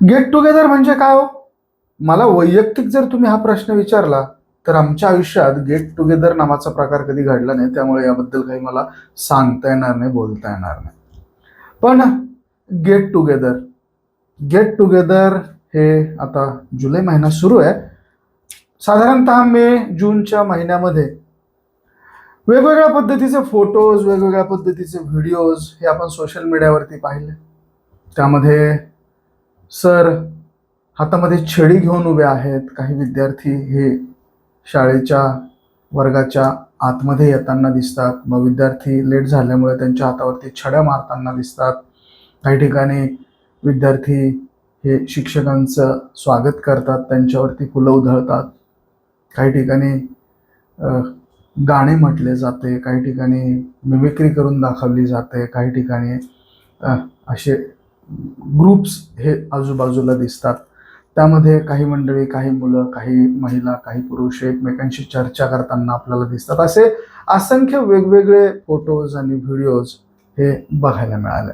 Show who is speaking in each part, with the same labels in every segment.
Speaker 1: Gate together म्हणजे काय हो? मला वैयक्तिक जर तुम्ही हा प्रश्न विचारला तर आमच्या आयुष्यात गेट टुगेदर नावाचा प्रकार कधी घडला नाही त्यामुळे याबद्दल काही मला सांगता येणार नाही बोलता येणार नाही. पण गेट टुगेदर गेट टुगेदर हे आता जुलै महिना सुरू आहे. साधारणतः मे जूनच्या महिन्यामध्ये वेगवेगळ्या पद्धतीचे फोटोज वेगवेगळ्या पद्धतीचे व्हिडिओज हे आपण सोशल मीडियावरती पाहिले. त्यामध्ये सर हातामध्ये छडी घेऊन उभे आहेत काही विद्यार्थी. हे शाळेच्या वर्गाच्या आतमध्ये येताना दिसतात. मग विद्यार्थी लेट झाल्यामुळे त्यांच्या हातावरती छड्या मारताना दिसतात. काही ठिकाणी विद्यार्थी हे शिक्षकांचं स्वागत करतात त्यांच्यावरती फुलं उधळतात. काही ठिकाणी गाणे म्हटले जाते काही ठिकाणी मिमिक्री करून दाखवली जाते काही ठिकाणी असे ग्रुप्स हे आजूबाजूला दिसतात. त्यामध्ये काही मंडळी काही मुलं काही महिला काही पुरुष एकमेकांशी चर्चा करताना आपल्याला दिसतात. असे असंख्य वेगवेगळे फोटोज आणि व्हिडिओज हे बघायला मिळाले.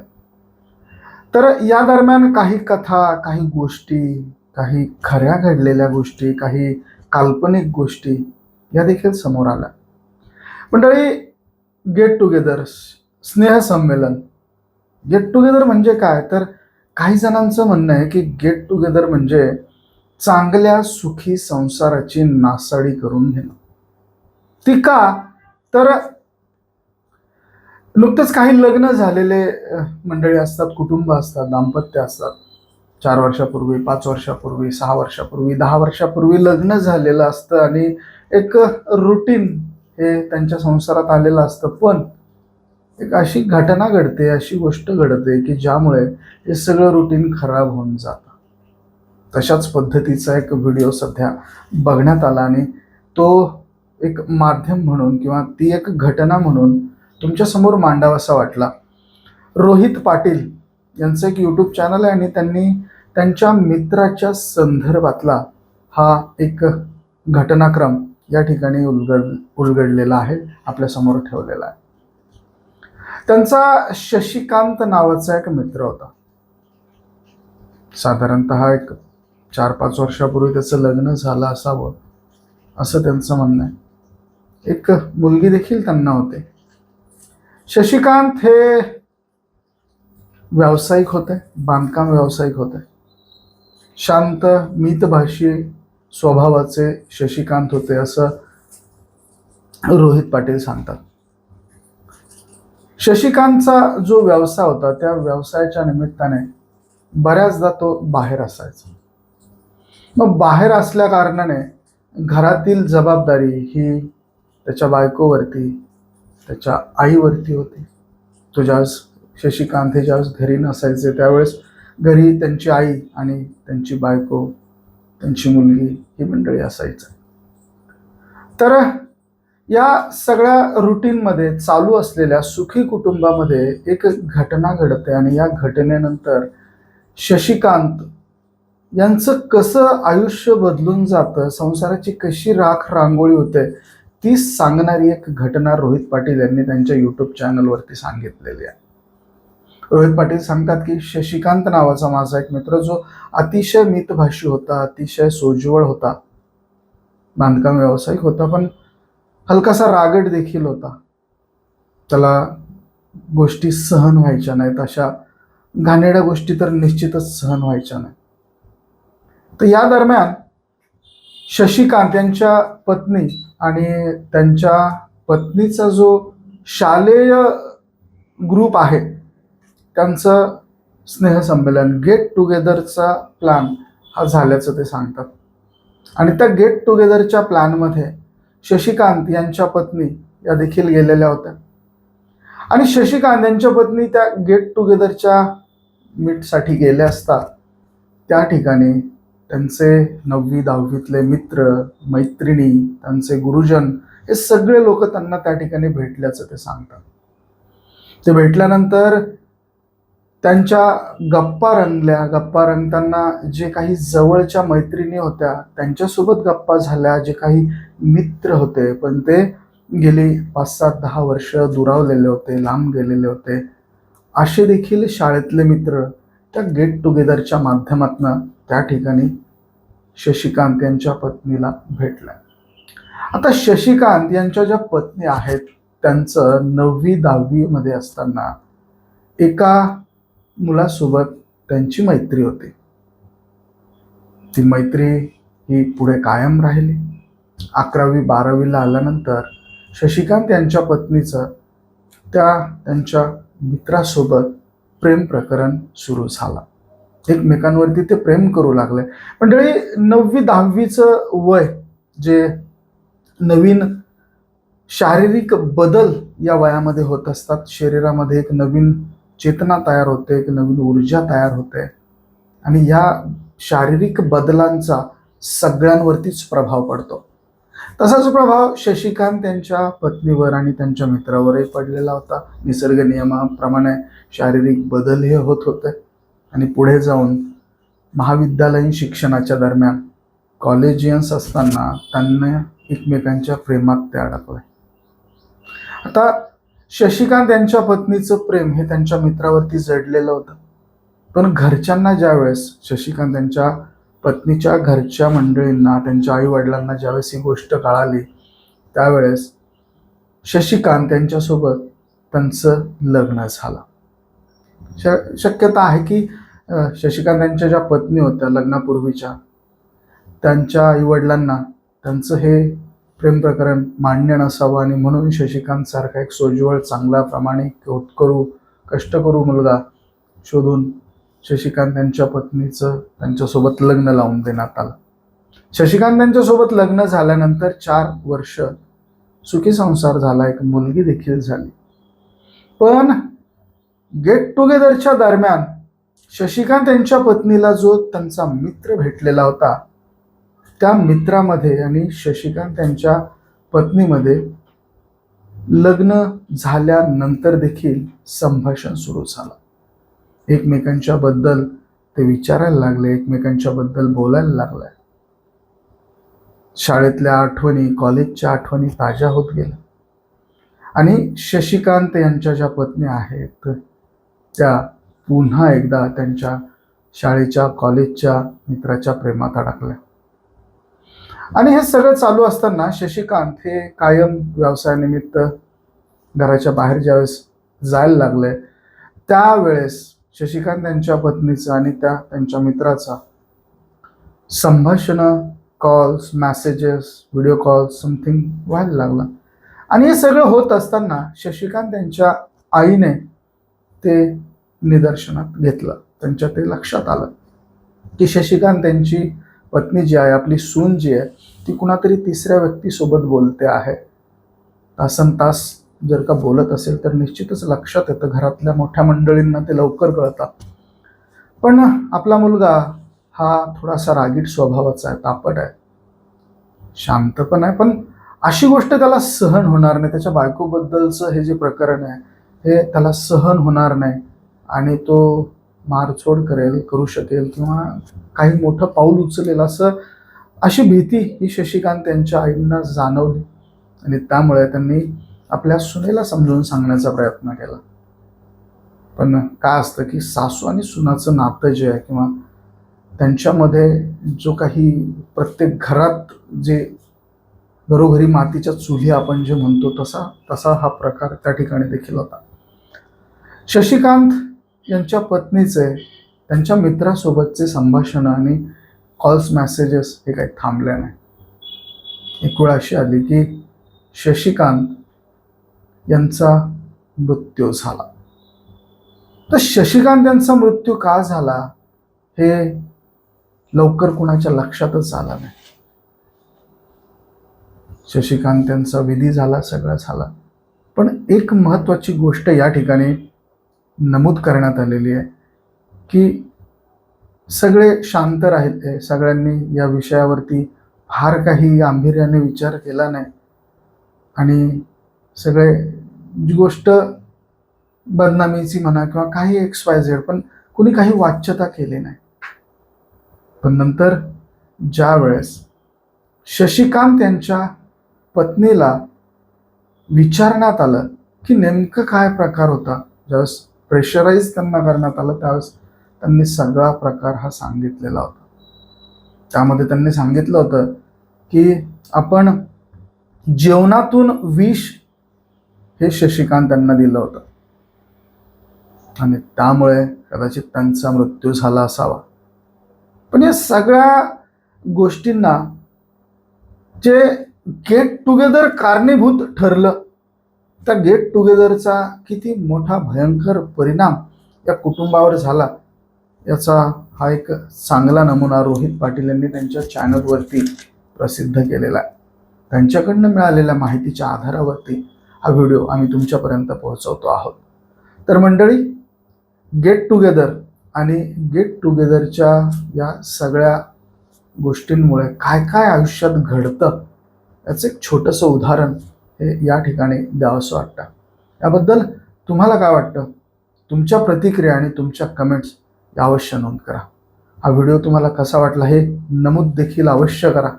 Speaker 1: तर या दरम्यान काही कथा काही गोष्टी काही खऱ्या घडलेल्या गोष्टी काही काल्पनिक गोष्टी या देखील समोर आल्या. मंडळी गेट टुगेदर स्नेहसंमेलन गेट टुगेदर म्हणजे काय? तर काही जणांचं म्हणणं आहे की गेट टुगेदर म्हणजे चांगल्या सुखी संसाराची नासाडी करून घेणं. ती का तर नुकतंच काही लग्न झालेले मंडळी असतात कुटुंब असतात दाम्पत्य असतात. चार वर्षापूर्वी पाच वर्षापूर्वी सहा वर्षापूर्वी दहा वर्षापूर्वी लग्न झालेलं असतं आणि एक रुटीन हे त्यांच्या संसारात आलेलं असतं. पण एक अशी घटना घडते अशी गोष्ट घडते की ज्यामुळे हे सगळं रुटीन खराब होऊन जातं. तशाच पद्धतीचा एक व्हिडिओ सध्या बघण्यात आला आणि तो एक माध्यम म्हणून किंवा ती एक घटना म्हणून तुमच्यासमोर मांडावासा वाटला. रोहित पाटील यांचं एक यूट्यूब चॅनल आहे आणि त्यांनी त्यांच्या मित्राच्या संदर्भातला हा एक घटनाक्रम या ठिकाणी उलगड उलगडलेला आहे आपल्यासमोर ठेवलेला आहे. त्यांचा शशिकांत नावाचा एक मित्र होता. साधारणतः एक चार पाच वर्षापूर्वी त्याचं लग्न झालं असावं असं त्यांचं म्हणणं आहे. एक मुलगी देखील त्यांना होते. शशिकांत हे व्यावसायिक होते बांधकाम व्यावसायिक होते. शांत मितभाषी स्वभावाचे शशिकांत होते असं रोहित पाटील सांगतात. शशिकांतचा जो व्यवसाय होता त्या व्यवसायाच्या निमित्ताने बऱ्याचदा तो बाहेर असायचा. मग बाहेर असल्या कारणाने घरातील जबाबदारी ही त्याच्या बायकोवरती त्याच्या आईवरती होती. तो ज्यावेळेस शशिकांत हे ज्यावेळेस घरी नसायचे त्यावेळेस घरी त्यांची आई आणि त्यांची बायको त्यांची मुलगी ही मंडळी असायचं. तर या सगळ्या रुटीनमध्ये चालू असलेल्या सुखी कुटुंबामध्ये एक घटना घडते आणि या घटनेनंतर शशिकांत यांचं कसं आयुष्य बदलून जातं संसाराची कशी राख रांगोळी होते ती सांगणारी एक घटना रोहित पाटील यांनी त्यांच्या यूट्यूब चॅनलवरती सांगितलेली आहे. रोहित पाटील सांगतात की शशिकांत नावाचा माझा एक मित्र जो अतिशय मितभाषी होता अतिशय सोज्वळ होता बांधकाम व्यावसायिक होता पण हलकासा रागट देखील होता. त्याला गोष्टी सहन व्हायच्या नाहीत. अशा घाणेड्या गोष्टी तर निश्चितच सहन व्हायच्या नाही तर या दरम्यान शशिकांत यांच्या पत्नी आणि त्यांच्या पत्नीचा जो शालेय ग्रुप आहे त्यांचं स्नेहसंमेलन गेट टुगेदरचा प्लॅन हा झाल्याचं ते सांगतात. आणि त्या गेट टुगेदरच्या प्लॅनमध्ये शशिकांत यांच्या पत्नी या देखील गेलेल्या होत्या. आणि शशिकांत यांच्या पत्नी त्या गेट टुगेदरच्या मीटसाठी गेल्या असता त्या ठिकाणी त्यांचे नववी दहावीतले मित्र मैत्रिणी त्यांचे गुरुजन हे सगळे लोक त्यांना त्या ठिकाणी भेटल्याचं ते सांगतात. ते भेटल्यानंतर त्यांच्या गप्पा रंगल्या. गप्पा रंगताना जे काही जवळच्या मैत्रिणी होत्या त्यांच्यासोबत गप्पा झाल्या. जे काही मित्र होते पण ते गेली पाच सात दहा वर्ष दुरावलेले होते लांब गेलेले होते. असे देखील शाळेतले मित्र त्या गेट टुगेदरच्या माध्यमातून त्या ठिकाणी शशिकांत यांच्या पत्नीला भेटल्या. आता शशिकांत यांच्या ज्या पत्नी आहेत त्यांचं नववी दहावीमध्ये असताना एका मुलासोबत त्यांची मैत्री होती. ती मैत्री ही पुढे कायम राहिली. अकरावी बारावीला आल्यानंतर शशिकांत यांच्या पत्नीचं त्या त्यांच्या मित्रासोबत प्रेम प्रकरण सुरू झालं. एकमेकांवरती ते प्रेम करू लागले. मंडळी नववी दहावीचं वय जे नवीन शारीरिक बदल या वयामध्ये होत असतात शरीरामध्ये एक नवीन चेतना तयार होते एक नवीन ऊर्जा तयार होते. आणि या शारीरिक बदलांचा सगळ्यांवरतीच प्रभाव पडतो. तसाच प्रभाव शशिकांत त्यांच्या पत्नीवर आणि त्यांच्या मित्रावरही पडलेला होता. निसर्ग नियमाप्रमाणे शारीरिक बदल हे होत होते. आणि पुढे जाऊन महाविद्यालयीन शिक्षणाच्या दरम्यान कॉलेजियन्स असताना त्यांना एकमेकांच्या प्रेमात ते अडकले. आता शशिकांत यांच्या पत्नीचं प्रेम हे त्यांच्या मित्रावरती जडलेलं होतं. पण घरच्यांना ज्यावेळेस शशिकांत यांच्या पत्नीच्या घरच्या मंडळींना त्यांच्या आईवडिलांना ज्यावेळेस ही गोष्ट कळाली त्यावेळेस शशिकांत यांच्यासोबत त्यांचं लग्न झालं. श शक्यता आहे की शशिकांत यांच्या ज्या पत्नी होत्या लग्नापूर्वीच्या त्यांच्या आईवडिलांना त्यांचं हे प्रेम प्रकरण मान्य नसावं आणि म्हणून शशिकांत सारखा एक सोज्वळ चांगला प्रामाणिक होतकरू कष्टकरू मुलगा शोधून शशिकांत त्यांच्या पत्नीचं त्यांच्यासोबत लग्न लावून देण्यात आलं. शशिकांत त्यांच्यासोबत लग्न झाल्यानंतर चार वर्ष सुखी संसार झाला एक मुलगी देखील झाली. पण गेट टुगेदरच्या दरम्यान शशिकांत त्यांच्या पत्नीला जो त्यांचा मित्र भेटलेला होता त्या मित्रामध्ये आणि शशिकांत यांच्या पत्नीमध्ये लग्न झाल्यानंतर देखील संभाषण सुरू झालं. एकमेकांच्या बद्दल ते विचारायला लागले एकमेकांच्या बद्दल बोलायला लागले. शाळेतल्या आठवणी कॉलेजच्या आठवणी ताज्या होत गेल्या. आणि शशिकांत यांच्या ज्या पत्नी आहेत त्या पुन्हा एकदा त्यांच्या शाळेच्या कॉलेजच्या मित्राच्या प्रेमात अडकल्या. आणि हे सगळं चालू असताना शशिकांत हे कायम व्यवसायानिमित्त घराच्या बाहेर ज्यावेळेस जायला लागले त्यावेळेस शशिकांत त्यांच्या पत्नीचा आणि त्या त्यांच्या मित्राचा संभाषणं calls messages video calls something व्हायला लागला. आणि हे सगळं होत असताना शशिकांत त्यांच्या आईने ते निदर्शनात घेतलं. त्यांच्या ते लक्षात आलं की शशिकांत त्यांची पत्नी जी आहे आपली सून जी आहे ती कुणातरी तिसऱ्या व्यक्तीसोबत बोलते आहे. तासन तास जर का बोलत असेल तर निश्चितच लक्षात येतं घरातल्या मोठ्या मंडळींना ते लवकर कळतात. पण आपला मुलगा हा थोडासा रागीट स्वभावाचा आहे तापट आहे. शांत पण आहे पण अशी गोष्ट त्याला सहन होणार नाही. त्याच्या बायकोबद्दलचं हे जे प्रकरण आहे हे त्याला सहन होणार नाही. आणि तो मारचोड करेल करू शकेल किंवा काही मोठं पाऊल उचलेल असं अशी भीती ही शशिकांत त्यांच्या आईंना जाणवली. आणि त्यामुळे त्यांनी आपल्या सुनेला समजून सांगण्याचा प्रयत्न केला. पण काय असतं की सासू आणि सुनाचं नातं जे आहे किंवा त्यांच्यामध्ये जो काही प्रत्येक घरात जे घरोघरी मातीच्या चुली आपण जे म्हणतो तसा तसा हा प्रकार त्या ठिकाणी देखील होता. शशिकांत यांच्या पत्नीचे त्यांच्या मित्रासोबतचे संभाषण आणि कॉल्स मेसेजेस हे काही थांबले नाही. एक वेळ अशी आली की शशिकांत यांचा मृत्यू झाला. तर शशिकांत यांचा मृत्यू का झाला हे लवकर कुणाच्या लक्षातच आला नाही. शशिकांत यांचा विधी झाला सगळा झाला. पण एक महत्वाची गोष्ट या ठिकाणी नमूद करण्यात आलेली आहे की सगळे शांत राहिले सगळ्यांनी या विषयावरती फार काही गांभीर्याने विचार केला नाही. आणि सगळे गोष्ट बदनामीची म्हणा किंवा काही एक्स वाय झेड पण कुणी काही वाच्यता केली नाही. पण नंतर ज्या वेळेस शशिकांत यांच्या पत्नीला विचारण्यात आलं की नेमकं काय प्रकार होता ज्यावेळेस प्रेशराईज त्यांना करण्यात आलं त्यावेळेस त्यांनी सगळा प्रकार हा सांगितलेला होता. त्यामध्ये त्यांनी सांगितलं होतं की आपण जेवणातून विष हे शशिकांत त्यांना दिलं होतं. आणि त्यामुळे कदाचित त्यांचा मृत्यू झाला असावा. पण या सगळ्या गोष्टींना जे गेट टुगेदर कारणीभूत ठरलं त्या गेट टुगेदरचा किती मोठा भयंकर परिणाम या कुटुंबावर झाला याचा हा एक चांगला नमुना रोहित पाटील यांनी त्यांच्या चॅनलवरती प्रसिद्ध केलेला आहे. त्यांच्याकडनं मिळालेल्या माहितीच्या आधारावरती हा व्हिडिओ आम्ही तुमच्यापर्यंत पोहोचवतो आहोत. तर मंडळी गेट टुगेदर आणि गेट टुगेदरच्या या सगळ्या गोष्टींमुळे काय काय आयुष्यात घडतं याचं एक छोटंसं उदाहरण हे या ठिकाणी द्यावंसं वाटतं. याबद्दल तुम्हाला काय वाटतं? तुमच्या प्रतिक्रिया आणि तुमच्या कमेंट्स या अवश्य नोंद करा. हा व्हिडिओ तुम्हाला कसा वाटला हे नमूद देखील अवश्य करा.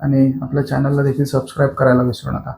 Speaker 1: आणि आपल्या चॅनलला देखील सबस्क्राईब करायला विसरू नका.